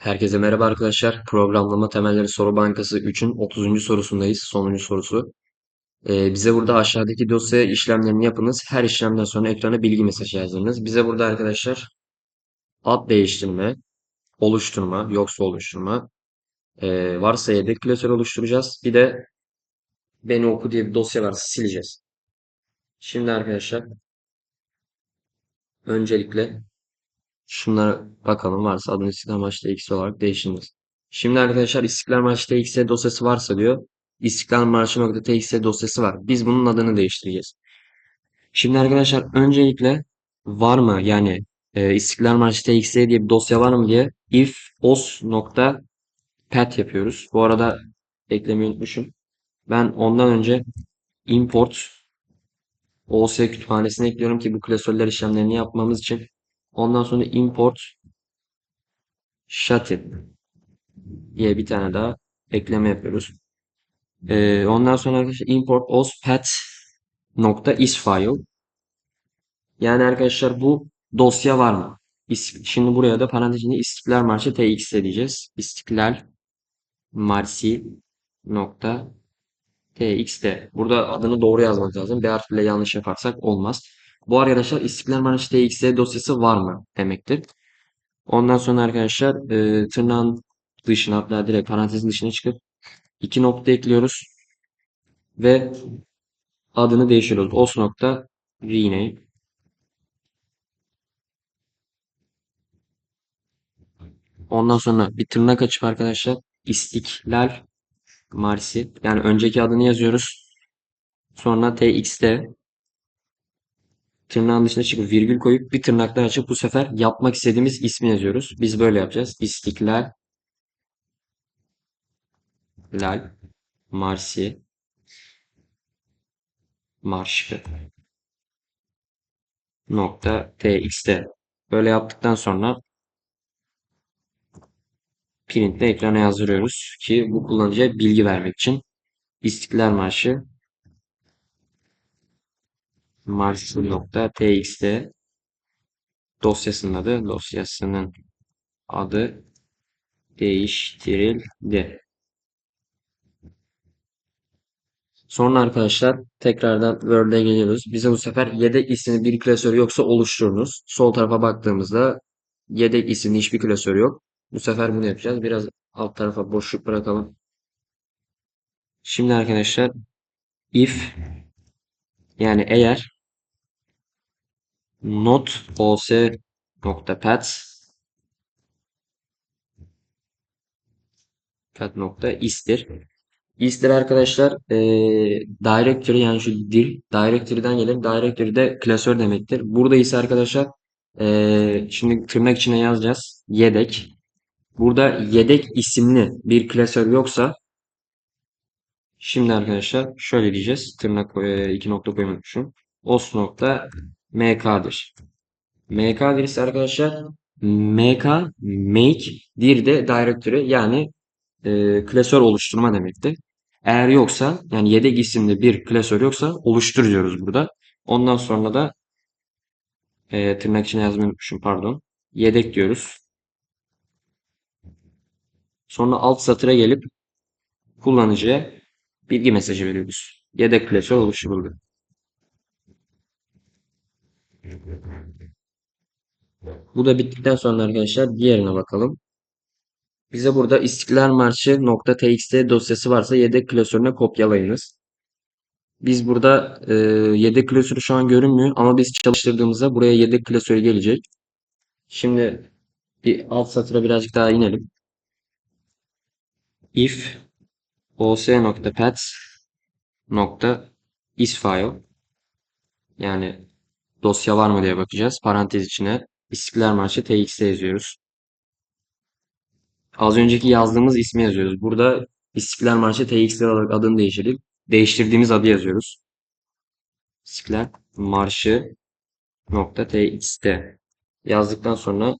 Herkese merhaba arkadaşlar. Programlama Temelleri Soru Bankası 3'ün 30. sorusundayız. Sonuncu sorusu. Ee, bize burada aşağıdaki dosya işlemlerini yapınız. Her işlemden sonra ekrana bilgi mesajı yazdırınız. Bize burada arkadaşlar ad değiştirme, oluşturma, yoksa oluşturma, ee, varsa yedek klasör oluşturacağız. Bir de beni oku diye bir dosya varsa sileceğiz. Şimdi arkadaşlar öncelikle Şunlara bakalım varsa adını İstiklal Marşı TX olarak değiştiriniz. Şimdi arkadaşlar İstiklal Marşı TX dosyası varsa diyor. İstiklal Marşı.txt dosyası var. Biz bunun adını değiştireceğiz. Şimdi arkadaşlar öncelikle var mı yani e, İstiklal Marşı TXT diye bir dosya var mı diye if os.pat yapıyoruz. Bu arada eklemeyi unutmuşum. Ben ondan önce import os kütüphanesine ekliyorum ki bu klasörler işlemlerini yapmamız için. Ondan sonra import shuttle diye bir tane daha ekleme yapıyoruz. Ee, ondan sonra arkadaşlar import ospat nokta isfile yani arkadaşlar bu dosya var mı? Şimdi buraya da parantez içinde İstiklal Marşı TX diyeceğiz. İstiklal Marşı nokta TXT. Burada adını doğru yazmak lazım. Bir harfle yanlış yaparsak olmaz. Bu arkadaşlar İstiklal Marşı TXT dosyası var mı demektir. Ondan sonra arkadaşlar e, tırnağın dışına hatta direkt parantezin dışına çıkıp iki nokta ekliyoruz ve adını değiştiriyoruz. os nokta rename Ondan sonra bir tırnak açıp arkadaşlar İstiklal Marşı yani önceki adını yazıyoruz. Sonra tx'te tırnağın dışına çıkıp virgül koyup bir tırnak açıp bu sefer yapmak istediğimiz ismi yazıyoruz. Biz böyle yapacağız. İstiklal Lal Marşı Marşı nokta tx'te böyle yaptıktan sonra printle ekrana yazdırıyoruz ki bu kullanıcıya bilgi vermek için İstiklal Marşı marşı.txt dosyasının adı dosyasının adı değiştirildi. Sonra arkadaşlar tekrardan Word'e geliyoruz. Bize bu sefer yedek isimli bir klasör yoksa oluşturunuz. Sol tarafa baktığımızda yedek isimli hiçbir klasör yok. Bu sefer bunu yapacağız. Biraz alt tarafa boşluk bırakalım. Şimdi arkadaşlar if yani eğer not os nokta path path nokta is'tir. Is'tir arkadaşlar eee directory yani şu dil directory'den gelir. Directory de klasör demektir. Burada ise arkadaşlar eee, şimdi tırnak içine yazacağız. Yedek. Burada yedek isimli bir klasör yoksa şimdi arkadaşlar şöyle diyeceğiz. Tırnak eee, iki nokta koymayı unutmuşum. os nokta mk'dir. mk'dir ise arkadaşlar mk make dir de directory yani eee, klasör oluşturma demektir. Eğer yoksa yani yedek isimli bir klasör yoksa oluştur diyoruz burada. Ondan sonra da e, tırnak içine yazmayı pardon. Yedek diyoruz. Sonra alt satıra gelip kullanıcıya bilgi mesajı veriyoruz. Yedek klasör oluşturuldu. Bu da bittikten sonra arkadaşlar diğerine bakalım. Bize burada İstiklal Marşı .txt dosyası varsa yedek klasörüne kopyalayınız. Biz burada e, yedek klasörü şu an görünmüyor ama biz çalıştırdığımızda buraya yedek klasörü gelecek. Şimdi bir alt satıra birazcık daha inelim. if os.path nokta isfile yani dosya var mı diye bakacağız. Parantez içine İstiklal Marşı txt yazıyoruz. Az önceki yazdığımız ismi yazıyoruz. Burada İstiklal Marşı txt olarak adını değiştirdik. Değiştirdiğimiz adı yazıyoruz. İstiklal Marşı nokta txt yazdıktan sonra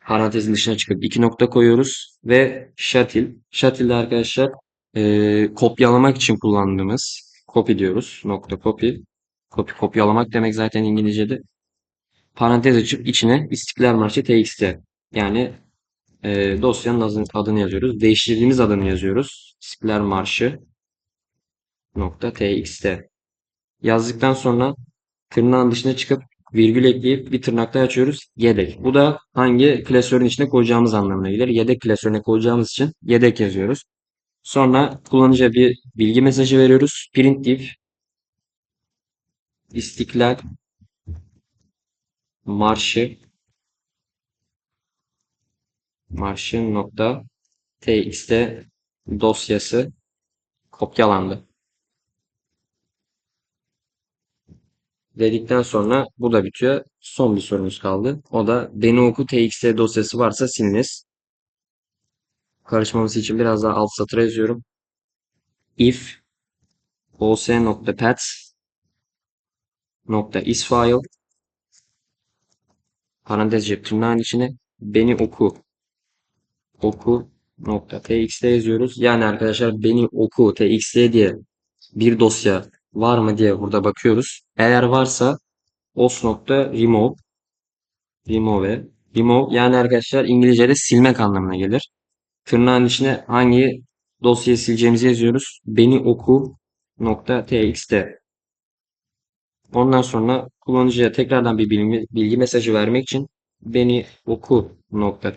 parantezin dışına çıkıp iki nokta koyuyoruz ve shuttle. Shuttle'de arkadaşlar e, kopyalamak için kullandığımız copy diyoruz. Nokta copy. Copy kopyalamak demek zaten İngilizce'de. Parantez açıp içine İstiklal Marşı txt yani e, dosyanın adını, adını yazıyoruz. Değiştirdiğimiz adını yazıyoruz. İstiklal Marşı nokta txt. Yazdıktan sonra tırnağın dışına çıkıp virgül ekleyip bir tırnak daha açıyoruz. Yedek. Bu da hangi klasörün içine koyacağımız anlamına gelir. Yedek klasörüne koyacağımız için yedek yazıyoruz. Sonra kullanıcıya bir bilgi mesajı veriyoruz. Print div İstiklal Marşı Marşı nokta txt dosyası kopyalandı. Dedikten sonra bu da bitiyor. Son bir sorumuz kaldı. O da beni oku txt dosyası varsa siliniz. Karışmaması için biraz daha alt satıra yazıyorum. if os.paths nokta isfile parantez içi tırnağın içine beni oku oku nokta txt yazıyoruz. Yani arkadaşlar beni oku txt diye bir dosya var mı diye burada bakıyoruz. Eğer varsa os nokta remove remove remove yani arkadaşlar İngilizce'de silmek anlamına gelir. Tırnağın içine hangi dosyayı sileceğimizi yazıyoruz. Beni oku nokta txt. Ondan sonra kullanıcıya tekrardan bir bilgi, bilgi mesajı vermek için beni oku nokta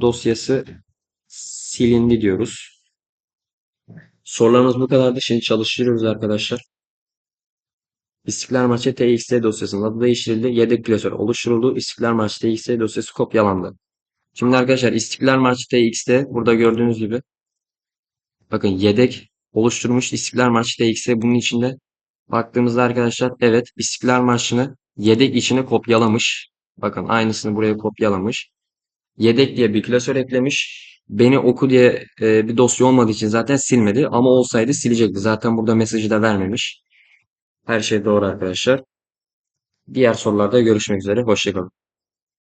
dosyası silindi diyoruz. Sorularımız bu kadardı. Şimdi çalıştırıyoruz arkadaşlar. İstiklal Marşı TXT dosyasının adı değiştirildi. Yedek klasör oluşturuldu. İstiklal Marşı TXT dosyası kopyalandı. Şimdi arkadaşlar İstiklal Marşı TXT burada gördüğünüz gibi bakın yedek oluşturmuş İstiklal Marşı TXT bunun içinde baktığımızda arkadaşlar evet İstiklal Marşı'nı yedek içine kopyalamış. Bakın aynısını buraya kopyalamış. Yedek diye bir klasör eklemiş. Beni oku diye e, bir dosya olmadığı için zaten silmedi. Ama olsaydı silecekti. Zaten burada mesajı da vermemiş. Her şey doğru arkadaşlar. Diğer sorularda görüşmek üzere. Hoşçakalın.